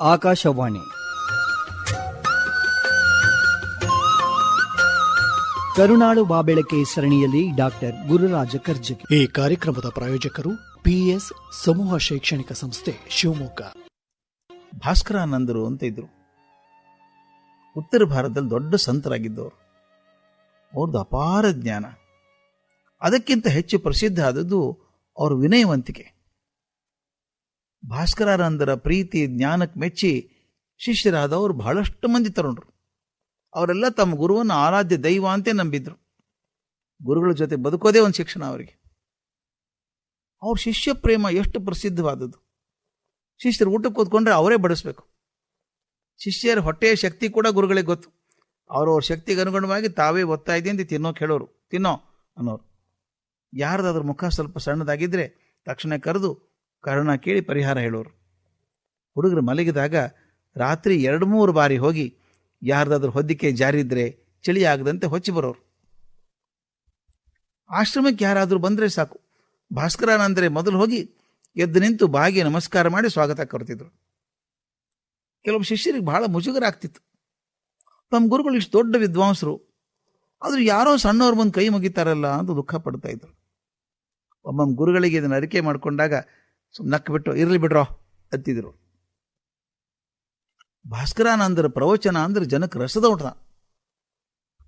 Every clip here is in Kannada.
ಆಕಾಶವಾಣಿ. ಕರುನಾಳು ಬಾಬೆಳಕೆ ಸರಣಿಯಲ್ಲಿ ಡಾಕ್ಟರ್ ಗುರುರಾಜ ಕರ್ಜಗಿ ಈ ಕಾರ್ಯಕ್ರಮದ ಪ್ರಾಯೋಜಕರು ಪಿಎಸ್ ಸಮೂಹ ಶೈಕ್ಷಣಿಕ ಸಂಸ್ಥೆ ಶಿವಮೊಗ್ಗ. ಭಾಸ್ಕರಾನಂದರು ಅಂತ ಇದ್ರು. ಉತ್ತರ ಭಾರತದಲ್ಲಿ ದೊಡ್ಡ ಸಂತರಾಗಿದ್ದವರು. ಅವ್ರದ್ದು ಅಪಾರ ಜ್ಞಾನ. ಅದಕ್ಕಿಂತ ಹೆಚ್ಚು ಪ್ರಸಿದ್ಧ ಆದದ್ದು ಅವರ ವಿನಯವಂತಿಕೆ. ಭಾಸ್ಕರಾನಂದರ ಪ್ರೀತಿ, ಜ್ಞಾನಕ್ಕೆ ಮೆಚ್ಚಿ ಶಿಷ್ಯರಾದವರು ಬಹಳಷ್ಟು ಮಂದಿ ತರುಣರು. ಅವರೆಲ್ಲ ತಮ್ಮ ಗುರುವನ್ನು ಆರಾಧ್ಯ ದೈವ ಅಂತೇ ನಂಬಿದ್ರು. ಗುರುಗಳ ಜೊತೆ ಬದುಕೋದೇ ಒಂದು ಶಿಕ್ಷಣ ಅವರಿಗೆ. ಅವ್ರ ಶಿಷ್ಯ ಪ್ರೇಮ ಎಷ್ಟು ಪ್ರಸಿದ್ಧವಾದದ್ದು. ಶಿಷ್ಯರು ಊಟಕ್ಕೆ ಕೂತ್ಕೊಂಡ್ರೆ ಅವರೇ ಬಡಿಸ್ಬೇಕು. ಶಿಷ್ಯರ ಹೊಟ್ಟೆಯ ಶಕ್ತಿ ಕೂಡ ಗುರುಗಳಿಗೆ ಗೊತ್ತು. ಅವ್ರವ್ರ ಶಕ್ತಿಗೆ ಅನುಗುಣವಾಗಿ ತಾವೇ ಒತ್ತಾ ಅಂತ ತಿನ್ನೋ ಕೇಳೋರು. ತಿನ್ನೋ ಅನ್ನೋರು. ಯಾರ್ದಾದ್ರ ಮುಖ ಸ್ವಲ್ಪ ಸಣ್ಣದಾಗಿದ್ರೆ ತಕ್ಷಣ ಕರೆದು ಕಾರಣ ಕೇಳಿ ಪರಿಹಾರ ಹೇಳೋರು. ಹುಡುಗರು ಮಲಗಿದಾಗ ರಾತ್ರಿ ಎರಡು ಮೂರು ಬಾರಿ ಹೋಗಿ ಯಾರ್ದಾದ್ರೂ ಹೊದ್ದಿಕೆ ಜಾರಿದ್ರೆ ಚಳಿ ಆಗದಂತೆ ಹೊಚ್ಚಿ ಬರೋರು. ಆಶ್ರಮಕ್ಕೆ ಯಾರಾದರೂ ಬಂದರೆ ಸಾಕು. ಭಾಸ್ಕರಾನಂದರೆ ಮೊದಲು ಹೋಗಿ ಎದ್ದು ನಿಂತು ಬಾಗಿ ನಮಸ್ಕಾರ ಮಾಡಿ ಸ್ವಾಗತ ಕೊಡ್ತಿದ್ರು ಕೆಲವು ಶಿಷ್ಯರಿಗೆ ಬಹಳ ಮುಜುಗರ ಆಗ್ತಿತ್ತು ತಮ್ಮ ಗುರುಗಳು ಇಷ್ಟು ದೊಡ್ಡ ವಿದ್ವಾಂಸರು. ಆದರೂ ಯಾರೋ ಸಣ್ಣವ್ರ ಬಂದು ಕೈ ಮುಗಿತಾರಲ್ಲ ಅಂತ ದುಃಖ ಪಡ್ತಾ ಇದ್ರು. ಒಮ್ಮೊಮ್ಮೆ ಗುರುಗಳಿಗೆ ಇದನ್ನು ಅರಿಕೆ ಮಾಡಿಕೊಂಡಾಗ ಸುಮ್ಮನೆ ನಕ್ಕ ಬಿಟ್ಟು ಇರಲಿ ಬಿಡ್ರೋ ಅತ್ತಿದ್ರು ಭಾಸ್ಕರಾನಂದರ ಪ್ರವಚನ ಅಂದ್ರೆ ಜನಕ್ಕೆ ರಸದ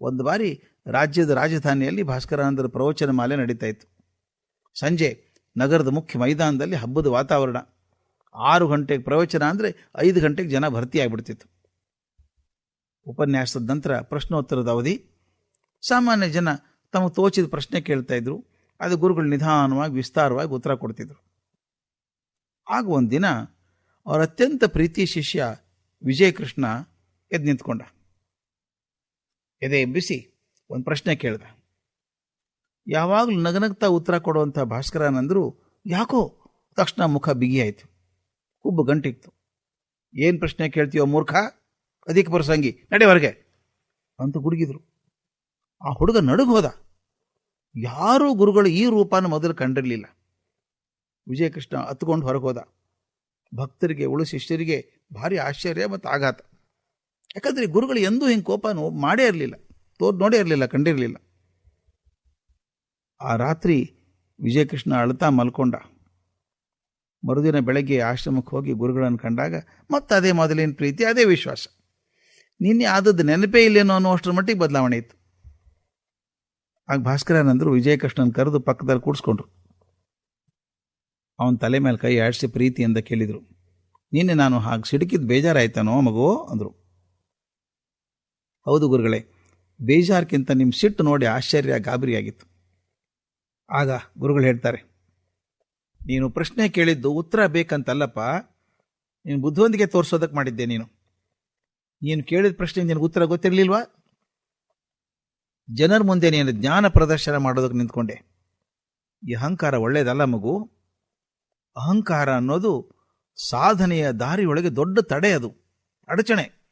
ಒಂದು ಬಾರಿ ರಾಜ್ಯದ ರಾಜಧಾನಿಯಲ್ಲಿ ಭಾಸ್ಕರಾನಂದರ ಪ್ರವಚನ ಮಾಲೆ ನಡೀತಾ ಇತ್ತು. ಸಂಜೆ ನಗರದ ಮುಖ್ಯ ಮೈದಾನದಲ್ಲಿ ಹಬ್ಬದ ವಾತಾವರಣ. ಆರು ಗಂಟೆಗೆ ಪ್ರವಚನ ಅಂದರೆ ಐದು ಗಂಟೆಗೆ ಜನ ಭರ್ತಿ ಆಗಿಬಿಡ್ತಿತ್ತು. ಉಪನ್ಯಾಸದ ನಂತರ ಪ್ರಶ್ನೋತ್ತರದ ಅವಧಿ. ಸಾಮಾನ್ಯ ಜನ ತಮಗೆ ತೋಚಿದ ಪ್ರಶ್ನೆ ಕೇಳ್ತಾ ಇದ್ರು. ಅದು ಗುರುಗಳು ನಿಧಾನವಾಗಿ, ವಿಸ್ತಾರವಾಗಿ ಉತ್ತರ ಕೊಡ್ತಿದ್ರು. ಆಗ ಒಂದಿನ ಅವರ ಅತ್ಯಂತ ಪ್ರೀತಿ ಶಿಷ್ಯ ವಿಜಯಕೃಷ್ಣ ಎದ್ದು ನಿಂತ್ಕೊಂಡ. ಎದೆ ಎಬ್ಬಿಸಿ ಒಂದು ಪ್ರಶ್ನೆ ಕೇಳ್ದ. ಯಾವಾಗಲೂ ನಗನಗ್ತಾ ಉತ್ತರ ಕೊಡುವಂಥ ಭಾಸ್ಕರಾನಂದರು ಯಾಕೋ ತಕ್ಷಣ ಮುಖ ಬಿಗಿಯಾಯಿತು. ಹುಬ್ಬು ಗಂಟಿತ್ತು. ಏನು ಪ್ರಶ್ನೆ ಕೇಳ್ತೀಯೋ ಮೂರ್ಖ? ಅಧಿಕ ಪ್ರಸಂಗಿ, ನಡೆ ಹೊರಗೆ ಅಂತ ಗುಡುಗಿದ್ರು. ಆ ಹುಡುಗ ನಡುಗೋದ ಯಾರೂ ಗುರುಗಳು ಈ ರೂಪನ ಮೊದಲು ಕಂಡಿರಲಿಲ್ಲ. ವಿಜಯಕೃಷ್ಣ ಹತ್ಕೊಂಡು ಹೊರಗೆ ಹೋದ ಭಕ್ತರಿಗೆ, ಉಳು ಶಿಷ್ಯರಿಗೆ ಭಾರಿ ಆಶ್ಚರ್ಯ ಮತ್ತು ಆಘಾತ. ಯಾಕಂದರೆ ಗುರುಗಳು ಎಂದೂ ಹಿಂಗೆ ಕೋಪ ನೋ- ಮಾಡೇ ಇರಲಿಲ್ಲ. ತೋರ್ ನೋಡೇ ಇರಲಿಲ್ಲ, ಕಂಡಿರಲಿಲ್ಲ. ಆ ರಾತ್ರಿ ವಿಜಯಕೃಷ್ಣ ಅಳ್ತಾ ಮಲ್ಕೊಂಡ. ಮರುದಿನ ಬೆಳಗ್ಗೆ ಆಶ್ರಮಕ್ಕೆ ಹೋಗಿ ಗುರುಗಳನ್ನು ಕಂಡಾಗ ಮತ್ತೆ ಅದೇ ಮೊದಲಿನ ಪ್ರೀತಿ, ಅದೇ ವಿಶ್ವಾಸ. ನಿನ್ನೆ ಆದದ್ದು ನೆನಪೇ ಇಲ್ಲೇನೋ ಅನ್ನೋ ಅಷ್ಟರ ಮಟ್ಟಿಗೆ ಬದಲಾವಣೆ ಇತ್ತು. ಆಗ ಭಾಸ್ಕರಾನಂದರು ವಿಜಯಕೃಷ್ಣನ್ ಕರೆದು ಪಕ್ಕದಲ್ಲಿ ಕೂಡಿಸ್ಕೊಂಡ್ರು. ಅವನ ತಲೆ ಮೇಲೆ ಕೈ ಆಡಿಸಿ ಪ್ರೀತಿಯಿಂದ ಕೇಳಿದರು. ನಿನ್ನೆ ನಾನು ಹಾಗೆ ಸಿಡುಕಿದ್ದು ಬೇಜಾರಾಯ್ತಾನೋ ಮಗು ಅಂದರು. ಹೌದು ಗುರುಗಳೇ, ಬೇಜಾರ್ಕಿಂತ ನಿಮ್ಮ ಸಿಟ್ಟು ನೋಡಿ ಆಶ್ಚರ್ಯ ಗಾಬರಿಯಾಗಿತ್ತು. ಆಗ ಗುರುಗಳು ಹೇಳ್ತಾರೆ, ನೀನು ಪ್ರಶ್ನೆ ಕೇಳಿದ್ದು ಉತ್ತರ ಬೇಕಂತಲ್ಲಪ್ಪ, ನೀನು ಬುದ್ಧಿವಂತಿಕೆ ತೋರಿಸೋದಕ್ಕೆ ಮಾಡಿದ್ದೆ ನೀನು. ನೀನು ಕೇಳಿದ ಪ್ರಶ್ನೆ ನಿನಗೆ ಉತ್ತರ ಗೊತ್ತಿರಲಿಲ್ವಾ? ಜನರ ಮುಂದೆ ನೀನು ಜ್ಞಾನ ಪ್ರದರ್ಶನ ಮಾಡೋದಕ್ಕೆ ನಿಂತ್ಕೊಂಡೆ. ಈ ಅಹಂಕಾರ ಒಳ್ಳೇದಲ್ಲ ಮಗು. ಅಹಂಕಾರ ಅನ್ನೋದು ಸಾಧನೆಯ ದಾರಿಯೊಳಗೆ ದೊಡ್ಡ ತಡೆ ಅದು. ಅಡಚಣೆ.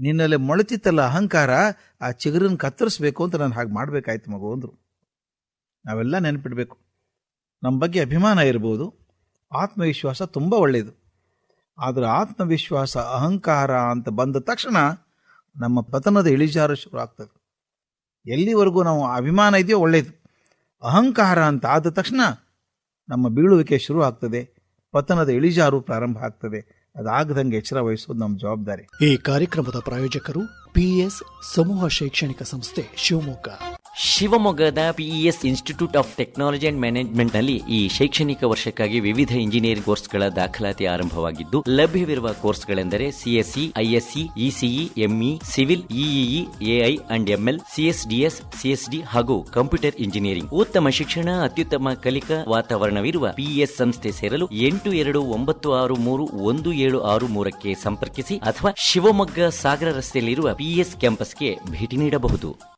ನಿನ್ನಲ್ಲಿ ಮೊಳಚಿತ್ತಲ್ಲ ಅಹಂಕಾರ, ಆ ಚಿಗುರನ್ನ ಕತ್ತರಿಸ್ಬೇಕು ಅಂತ ನಾನು ಹಾಗೆ ಮಾಡಬೇಕಾಯ್ತು ಮಗು ಅಂದರು. ನಾವೆಲ್ಲ ನೆನಪಿಡಬೇಕು. ನಮ್ಮ ಬಗ್ಗೆ ಅಭಿಮಾನ ಇರ್ಬೋದು. ಆತ್ಮವಿಶ್ವಾಸ ತುಂಬ ಒಳ್ಳೆಯದು ಆದರೆ ಆತ್ಮವಿಶ್ವಾಸ, ಅಹಂಕಾರ ಅಂತ ಬಂದ ತಕ್ಷಣ ನಮ್ಮ ಪತನದ ಇಳಿಜಾರು ಶುರು ಆಗ್ತದೆ. ಎಲ್ಲಿವರೆಗೂ ನಾವು ಅಭಿಮಾನ ಇದೆಯೋ ಒಳ್ಳೆಯದು ಅಹಂಕಾರ ಅಂತ ಆದ ತಕ್ಷಣ ನಮ್ಮ ಬೀಳುವಿಕೆ ಶುರು ಆಗ್ತದೆ, ಪತನದ ಇಳಿಜಾರು ಪ್ರಾರಂಭ ಆಗ್ತದೆ. ಅದಾಗದಂಗೆ ಎಚ್ಚರ ವಹಿಸೋದು ನಮ್ಮ ಜವಾಬ್ದಾರಿ. ಈ ಕಾರ್ಯಕ್ರಮದ ಪ್ರಾಯೋಜಕರು ಪಿಎಸ್ ಸಮೂಹ ಶೈಕ್ಷಣಿಕ ಸಂಸ್ಥೆ ಶಿವಮೊಗ್ಗ. ಶಿವಮೊಗ್ಗದ PES institute of technology and ಮ್ಯಾನೇಜ್ಮೆಂಟ್ನಲ್ಲಿ ಈ ಶೈಕ್ಷಣಿಕ ವರ್ಷಕ್ಕಾಗಿ ವಿವಿಧ ಇಂಜಿನಿಯರಿಂಗ್ ಕೋರ್ಸ್ಗಳ ದಾಖಲಾತಿ ಆರಂಭವಾಗಿದ್ದು, ಲಭ್ಯವಿರುವ ಕೋರ್ಸ್ಗಳೆಂದರೆ CSE ISE ECE ME civil EEE AI and ML CSDS CSD ಹಾಗೂ ಕಂಪ್ಯೂಟರ್ ಇಂಜಿನಿಯರಿಂಗ್ ಉತ್ತಮ ಶಿಕ್ಷಣ, ಅತ್ಯುತ್ತಮ ಕಲಿಕಾ ವಾತಾವರಣವಿರುವ ಪಿಇಎಸ್ ಸಂಸ್ಥೆ ಸೇರಲು ಎಂಟು ಎರಡು ಒಂಬತ್ತು ಆರು ಮೂರು ಒಂದು ಏಳು ಆರು ಮೂರಕ್ಕೆ ಸಂಪರ್ಕಿಸಿ ಅಥವಾ ಶಿವಮೊಗ್ಗ ಸಾಗರ ರಸ್ತೆಯಲ್ಲಿರುವ ಪಿಇಎಸ್ ಕ್ಯಾಂಪಸ್ಗೆ ಭೇಟಿ ನೀಡಬಹುದು.